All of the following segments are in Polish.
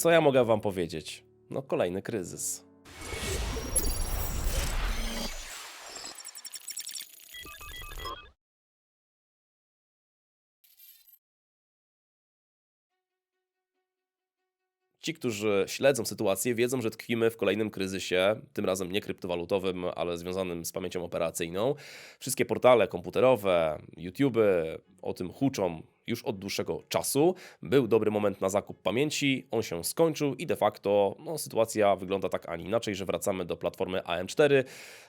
Co ja mogę wam powiedzieć? No kolejny kryzys. Ci, którzy śledzą sytuację, wiedzą, że tkwimy w kolejnym kryzysie, tym razem nie kryptowalutowym, ale związanym z pamięcią operacyjną. Wszystkie portale komputerowe, YouTube o tym huczą już od dłuższego czasu. Był dobry moment na zakup pamięci, on się skończył i de facto no, sytuacja wygląda tak, a nie inaczej, że wracamy do platformy AM4,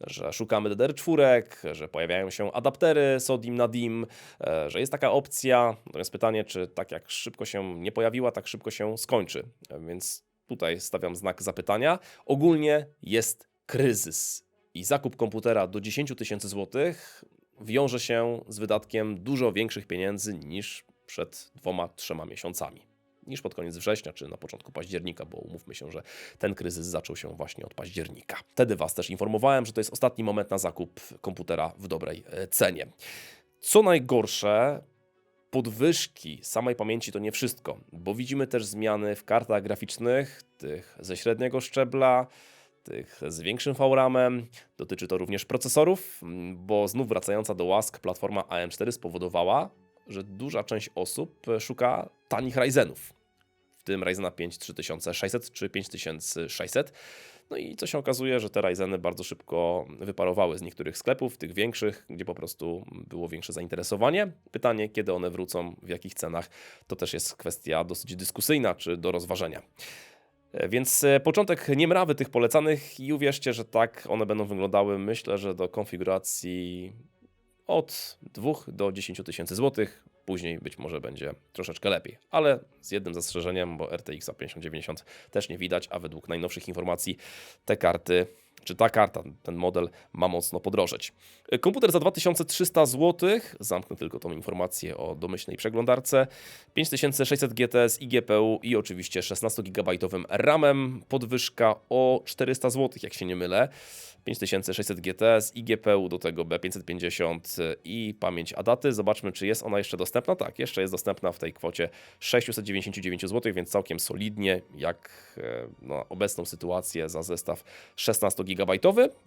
że szukamy DDR4, że pojawiają się adaptery SODIM na DIM, e, że jest taka opcja. Natomiast pytanie, czy tak jak szybko się nie pojawiła, tak szybko się skończy. E, Więc tutaj stawiam znak zapytania. Ogólnie jest kryzys i zakup komputera do 10 tysięcy złotych wiąże się z wydatkiem dużo większych pieniędzy niż przed dwoma, trzema miesiącami. Niż pod koniec września czy na początku października, bo umówmy się, że ten kryzys zaczął się właśnie od października. Wtedy Was też informowałem, że to jest ostatni moment na zakup komputera w dobrej e, cenie. Co najgorsze, podwyżki samej pamięci to nie wszystko, bo widzimy też zmiany w kartach graficznych, tych ze średniego szczebla, tych z większym VRAMem. Dotyczy to również procesorów, bo znów wracająca do łask platforma AM4 spowodowała, że duża część osób szuka tanich Ryzenów, w tym Ryzena 5 3600 czy 5600. No i co się okazuje, że te Ryzeny bardzo szybko wyparowały z niektórych sklepów, tych większych, gdzie po prostu było większe zainteresowanie. Pytanie, kiedy one wrócą, w jakich cenach, to też jest kwestia dosyć dyskusyjna czy do rozważenia. Więc e, początek niemrawy tych polecanych i uwierzcie, że tak one będą wyglądały, myślę, że do konfiguracji od 2 do 10 tysięcy złotych. Później być może będzie troszeczkę lepiej, ale z jednym zastrzeżeniem, bo RTX 5090 też nie widać, a według najnowszych informacji te karty, czy ta karta, ten model ma mocno podrożeć. Komputer za 2300 zł, zamknę tylko tą informację o domyślnej przeglądarce, 5600 GTS i GPU i oczywiście 16 GB RAMem, podwyżka o 400 zł, jak się nie mylę. 5600 GTS i GPU, do tego B550 i pamięć ADATY. Zobaczmy, czy jest ona jeszcze dostępna. Tak, jeszcze jest dostępna w tej kwocie 699 zł, więc całkiem solidnie, jak e, na obecną sytuację za zestaw 16 GB.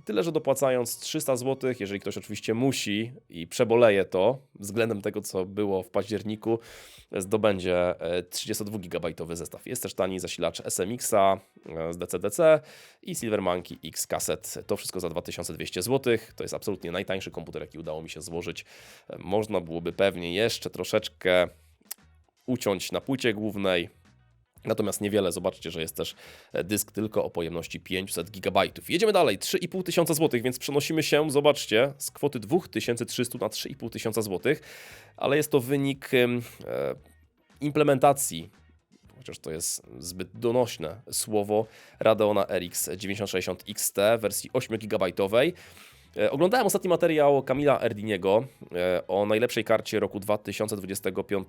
Tyle, że dopłacając 300 zł, jeżeli ktoś oczywiście musi i przeboleje to względem tego, co było w październiku, zdobędzie e, 32 GB zestaw. Jest też tani zasilacz SMX-a e, z DCDC i Silvermonkey X kaset. To wszystko za 2200 zł. To jest absolutnie najtańszy komputer, jaki udało mi się złożyć. E, Można byłoby pewnie jeszcze troszeczkę uciąć na płycie głównej. Natomiast niewiele, zobaczcie, że jest też e, dysk tylko o pojemności 500 GB. Jedziemy dalej, 3500 tysiąca złotych, więc przenosimy się, zobaczcie, z kwoty 2300 na 3500 tysiąca złotych, ale jest to wynik e, implementacji chociaż to jest zbyt donośne słowo, Radeona RX 960 XT wersji 8 GB. E, Oglądałem ostatni materiał Kamila Erdiniego e, o najlepszej karcie roku 2025,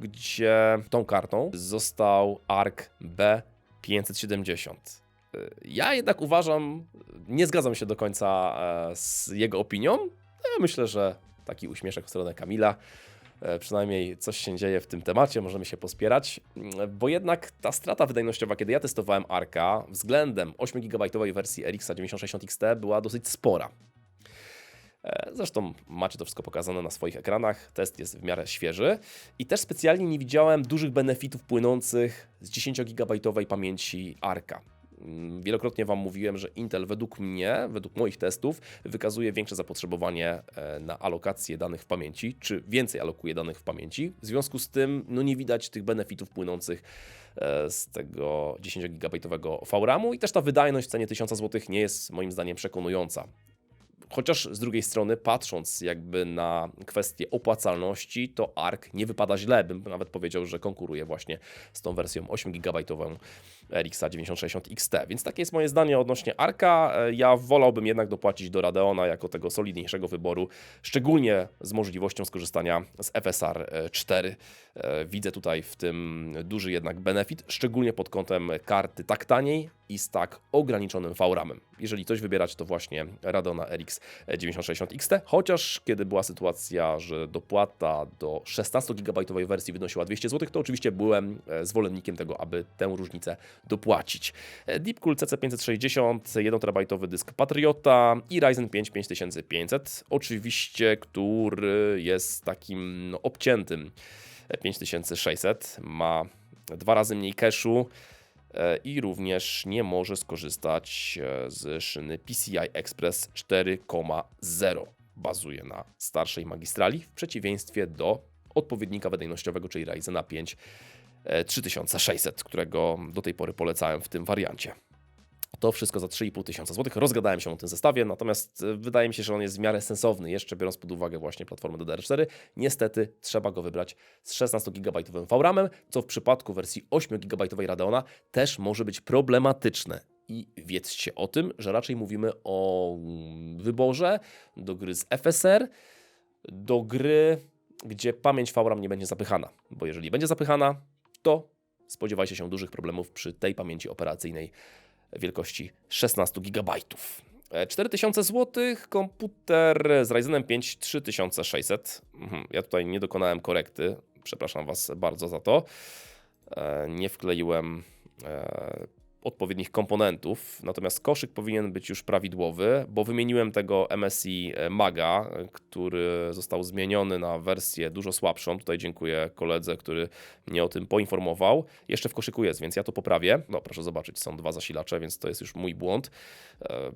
gdzie tą kartą został ARC B570. E, Ja jednak uważam, nie zgadzam się do końca z jego opinią. Ja myślę, że taki uśmieszek w stronę Kamila. Przynajmniej coś się dzieje w tym temacie, możemy się pospierać, Mm, bo jednak ta strata wydajnościowa, kiedy ja testowałem Arka względem 8 GB wersji RX 960 XT była dosyć spora. E, Zresztą macie to wszystko pokazane na swoich ekranach. Test jest w miarę świeży. I też specjalnie nie widziałem dużych benefitów płynących z 10-gigabajtowej pamięci Arka. Mm, Wielokrotnie Wam mówiłem, że Intel według mnie, według moich testów, wykazuje większe zapotrzebowanie e, na alokację danych w pamięci, czy więcej alokuje danych w pamięci. W związku z tym no nie widać tych benefitów płynących e, z tego 10-gigabajtowego VRAMu i też ta wydajność w cenie 1000 zł nie jest moim zdaniem przekonująca. Chociaż z drugiej strony, patrząc jakby na kwestię opłacalności, to ARC nie wypada źle. Bym nawet powiedział, że konkuruje właśnie z tą wersją 8 GB RX 960 XT. Więc takie jest moje zdanie odnośnie ARCA. E, Ja wolałbym jednak dopłacić do Radeona jako tego solidniejszego wyboru, szczególnie z możliwością skorzystania z FSR 4. E, Widzę tutaj w tym duży jednak benefit, szczególnie pod kątem karty tak taniej i z tak ograniczonym VRAMem. jeżeli coś wybierać, to właśnie Radeona RX 9060 XT, chociaż kiedy była sytuacja, że dopłata do 16 GB wersji wynosiła 200 zł, to oczywiście byłem e, zwolennikiem tego, aby tę różnicę dopłacić. Deepcool CC560, 1 TB dysk Patriota i Ryzen 5 5500, oczywiście, który jest takim no, obciętym 5600, ma dwa razy mniej cache'u e, i również nie może skorzystać e, z szyny PCI Express 4.0. Bazuje na starszej magistrali, w przeciwieństwie do odpowiednika wydajnościowego, czyli Ryzena 5 e, 3600, którego do tej pory polecałem w tym wariancie. To wszystko za 3,5 tysiąca złotych. Rozgadałem się o tym zestawie, natomiast e, wydaje mi się, że on jest w miarę sensowny, jeszcze biorąc pod uwagę właśnie platformę DDR4. Niestety trzeba go wybrać z 16 GB VRAMem, co w przypadku wersji 8 GB Radeona też może być problematyczne. I wiedzcie o tym, że raczej mówimy o mm, wyborze do gry z FSR, do gry, gdzie pamięć VRAM nie będzie zapychana. Bo jeżeli będzie zapychana, to spodziewajcie się dużych problemów przy tej pamięci operacyjnej wielkości 16 GB. 4000 zł, komputer z Ryzenem 5 3600. Mhm, Ja tutaj nie dokonałem korekty, przepraszam Was bardzo za to. E, Nie wkleiłem e, odpowiednich komponentów, natomiast koszyk powinien być już prawidłowy, bo wymieniłem tego MSI Maga, który został zmieniony na wersję dużo słabszą. Tutaj dziękuję koledze, który mnie o tym poinformował. Jeszcze w koszyku jest, więc ja to poprawię. No proszę zobaczyć, są dwa zasilacze, więc to jest już mój błąd. E,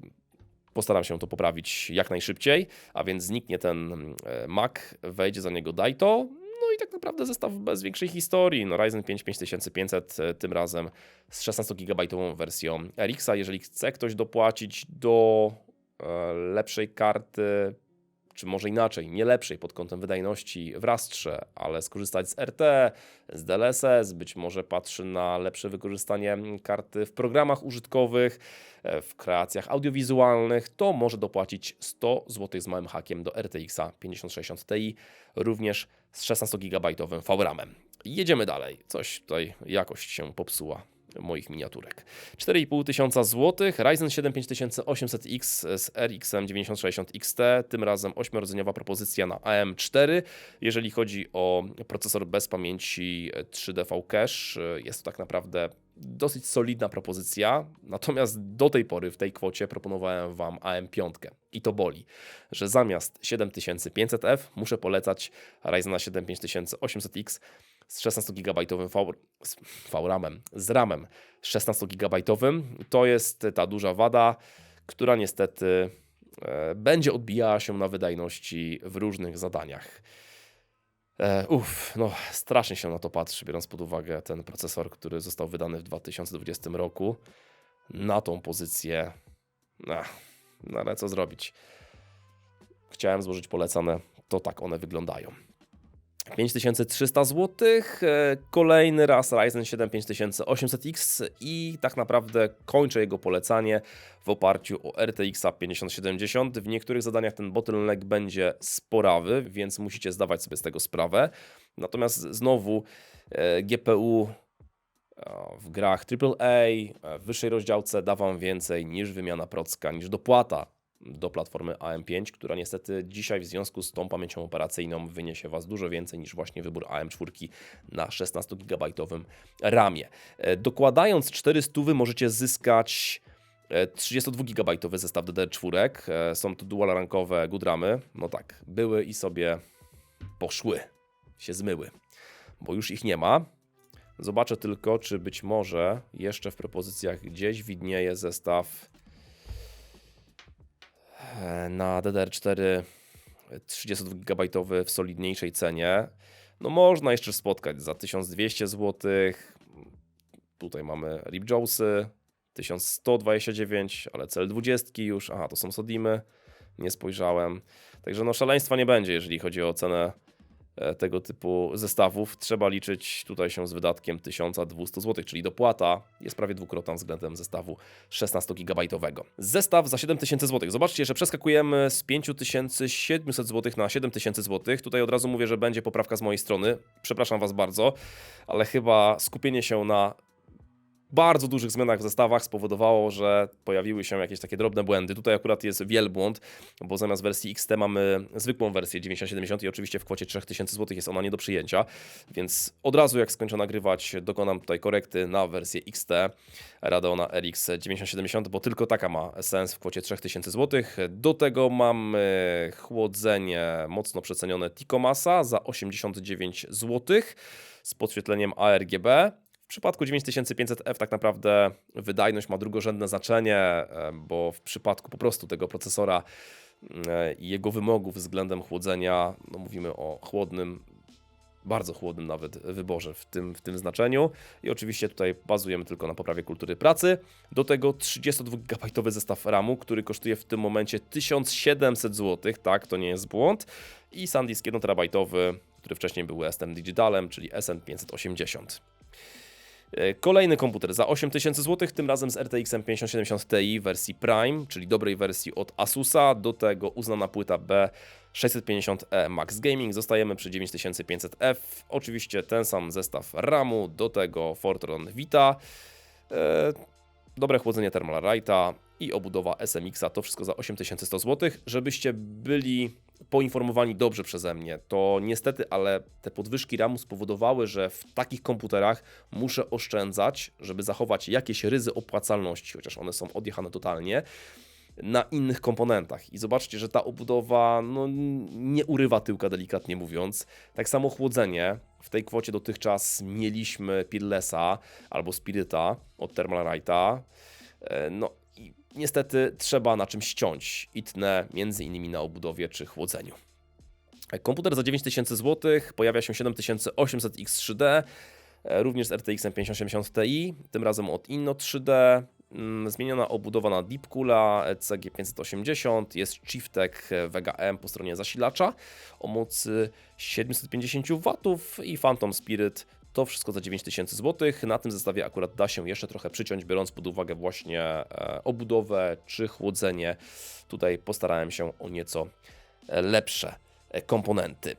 Postaram się to poprawić jak najszybciej, a więc zniknie ten e, Mac, wejdzie za niego Daito. I tak naprawdę zestaw bez większej historii. No Ryzen 5 5500 e, tym razem z 16 GB wersją RX-a. Jeżeli chce ktoś dopłacić do e, lepszej karty, czy może inaczej, nie lepszej pod kątem wydajności w rastrze, ale skorzystać z RT, z DLSS, być może patrzy na lepsze wykorzystanie karty w programach użytkowych, e, w kreacjach audiowizualnych, to może dopłacić 100 zł z małym hakiem do RTX 5060 Ti, również z 16 GB VRAMem. Jedziemy dalej. Coś tutaj jakość się popsuła moich miniaturek. 4,5 tysiąca złotych, Ryzen 7 5800X z RX 9060 XT, tym razem 8-rdzeniowa propozycja na AM4. Jeżeli chodzi o procesor bez pamięci 3DV Cache, jest to tak naprawdę dosyć solidna propozycja, natomiast do tej pory w tej kwocie proponowałem Wam AM5 i to boli, że zamiast 7500F muszę polecać Ryzena 7 5800X z 16 GB z VRAMem, z RAMem 16 GB. To jest ta duża wada, która niestety e, będzie odbijała się na wydajności w różnych zadaniach. E, Uff, no strasznie się na to patrzy, biorąc pod uwagę ten procesor, który został wydany w 2020 roku. Na tą pozycję. Ach, no ale co zrobić? Chciałem złożyć polecane, to tak one wyglądają. 5300 zł, e, kolejny raz Ryzen 7 5800X i tak naprawdę kończę jego polecanie w oparciu o RTX 5070. W niektórych zadaniach ten bottleneck będzie sporawy, więc musicie zdawać sobie z tego sprawę. Natomiast znowu e, GPU e, w grach AAA, w wyższej rozdziałce da Wam więcej niż wymiana procka, niż dopłata do platformy AM5, która niestety dzisiaj w związku z tą pamięcią operacyjną wyniesie Was dużo więcej niż właśnie wybór AM4 na 16 GB RAMie. E, Dokładając 400 możecie zyskać 32 GB zestaw DDR4. E, Są to dual rankowe good ramy. No tak, były i sobie poszły, się zmyły, bo już ich nie ma. Zobaczę tylko, czy być może jeszcze w propozycjach gdzieś widnieje zestaw e, na DDR4 32 GB w solidniejszej cenie. No można jeszcze spotkać za 1200 zł. Tutaj mamy Rip Jawsy 1129, ale cel 20 już. Aha, to są Sodimy. Nie spojrzałem. Także no szaleństwa nie będzie, jeżeli chodzi o cenę tego typu zestawów. Trzeba liczyć tutaj się z wydatkiem 1200 zł, czyli dopłata jest prawie dwukrotna względem zestawu 16 GB. Zestaw za 7000 zł. Zobaczcie, że przeskakujemy z 5700 zł na 7000 zł. Tutaj od razu mówię, że będzie poprawka z mojej strony. Przepraszam Was bardzo, ale chyba skupienie się na bardzo dużych zmianach w zestawach spowodowało, że pojawiły się jakieś takie drobne błędy. Tutaj akurat jest wielbłąd, bo zamiast wersji XT mamy zwykłą wersję 970 i oczywiście w kwocie 3000 zł jest ona nie do przyjęcia, więc od razu jak skończę nagrywać dokonam tutaj korekty na wersję XT Radeona RX 970, bo tylko taka ma sens w kwocie 3000 zł. Do tego mamy chłodzenie mocno przecenione Ticomasa za 89 zł z podświetleniem ARGB. W przypadku 9500F tak naprawdę wydajność ma drugorzędne znaczenie, e, bo w przypadku po prostu tego procesora e, i jego wymogów względem chłodzenia, no mówimy o chłodnym, bardzo chłodnym nawet wyborze w tym, w tym znaczeniu. I oczywiście tutaj bazujemy tylko na poprawie kultury pracy. Do tego 32 GB zestaw RAMu, który kosztuje w tym momencie 1700 zł, tak, to nie jest błąd. I SanDisk 1 terabajtowy, który wcześniej był STM Digitalem, czyli SN580. E, Kolejny komputer za 8000 zł, tym razem z RTX 5070 Ti wersji Prime, czyli dobrej wersji od Asusa. Do tego uznana płyta B650E Max Gaming. Zostajemy przy 9500F. Oczywiście ten sam zestaw RAMu, do tego Fortron Vita. E, dobre chłodzenie Thermalrighta i obudowa SMX-a, to wszystko za 8100 zł. Żebyście byli poinformowani dobrze przeze mnie, to niestety, ale te podwyżki RAMu spowodowały, że w takich komputerach muszę oszczędzać, żeby zachować jakieś ryzy opłacalności, chociaż one są odjechane totalnie na innych komponentach. I zobaczcie, że ta obudowa no, nie urywa tyłka, delikatnie mówiąc. Tak samo chłodzenie. W tej kwocie dotychczas mieliśmy Peerlessa albo Spirita od Thermalrighta. E, No niestety trzeba na czymś ściąć. I tnę między innymi na obudowie czy chłodzeniu. Komputer za 9000 zł, pojawia się 7800 X3D, e, również z RTX 5070 Ti, tym razem od Inno 3D. Mm, Zmieniona obudowa na Deepcoola CG 580, jest Chieftec Vega M po stronie zasilacza o mocy 750 W i Phantom Spirit. To wszystko za 9000 zł. Na tym zestawie akurat da się jeszcze trochę przyciąć, biorąc pod uwagę właśnie e, obudowę czy chłodzenie. Tutaj postarałem się o nieco e, lepsze e, komponenty.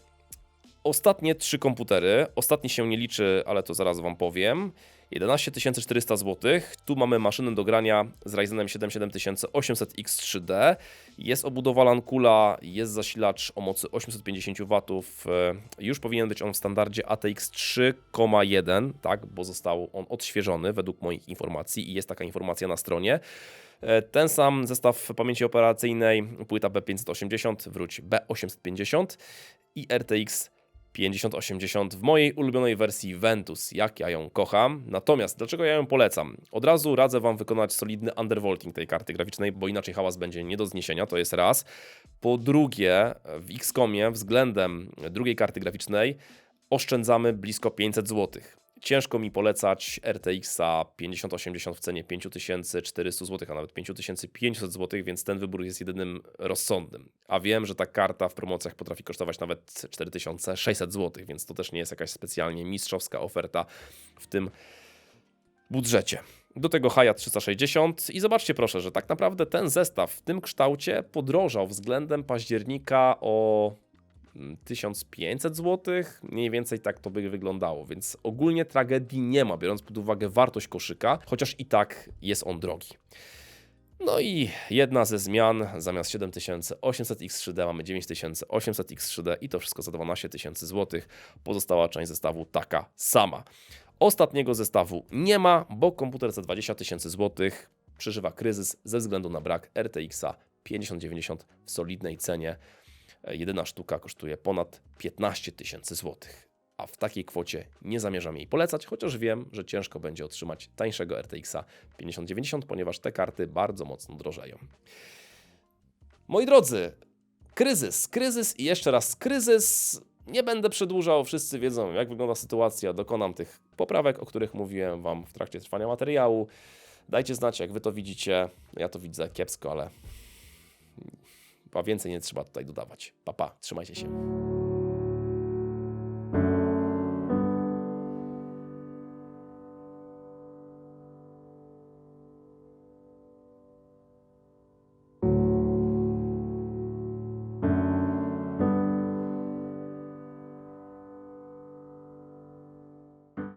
Ostatnie trzy komputery. Ostatni się nie liczy, ale to zaraz Wam powiem. 11 400 zł. Tu mamy maszynę do grania z Ryzenem 7 7800 X3D. Jest obudowa Lancula, jest zasilacz o mocy 850 W. E, Już powinien być on w standardzie ATX 3,1, tak, bo został on odświeżony według moich informacji i jest taka informacja na stronie. E, Ten sam zestaw pamięci operacyjnej, płyta B580, wróć B850 i RTX 5080 w mojej ulubionej wersji Ventus, jak ja ją kocham. Natomiast dlaczego ja ją polecam? Od razu radzę Wam wykonać solidny undervolting tej karty graficznej, bo inaczej hałas będzie nie do zniesienia, to jest raz. Po drugie, w XCOMie względem drugiej karty graficznej oszczędzamy blisko 500 zł. Ciężko mi polecać RTX-a 5080 w cenie 5400 zł, a nawet 5500 zł, więc ten wybór jest jedynym rozsądnym. A wiem, że ta karta w promocjach potrafi kosztować nawet 4600 zł, więc to też nie jest jakaś specjalnie mistrzowska oferta w tym budżecie. Do tego Haya 360 i zobaczcie proszę, że tak naprawdę ten zestaw w tym kształcie podrożał względem października o 1500 zł, mniej więcej tak to by wyglądało, więc ogólnie tragedii nie ma, biorąc pod uwagę wartość koszyka, chociaż i tak jest on drogi. No i jedna ze zmian, zamiast 7800 X3D mamy 9800 X3D i to wszystko za 12 tysięcy złotych. Pozostała część zestawu taka sama. Ostatniego zestawu nie ma, bo komputer za 20 tysięcy złotych przeżywa kryzys ze względu na brak RTX-a 5090 w solidnej cenie. Jedyna sztuka kosztuje ponad 15 tysięcy złotych. A w takiej kwocie nie zamierzam jej polecać, chociaż wiem, że ciężko będzie otrzymać tańszego RTX-a 5090, ponieważ te karty bardzo mocno drożeją. Moi drodzy, kryzys, kryzys i jeszcze raz kryzys. Nie będę przedłużał, wszyscy wiedzą, jak wygląda sytuacja. Dokonam tych poprawek, o których mówiłem Wam w trakcie trwania materiału. Dajcie znać, jak Wy to widzicie. Ja to widzę kiepsko, ale chyba więcej nie trzeba tutaj dodawać. Pa, pa, trzymajcie się.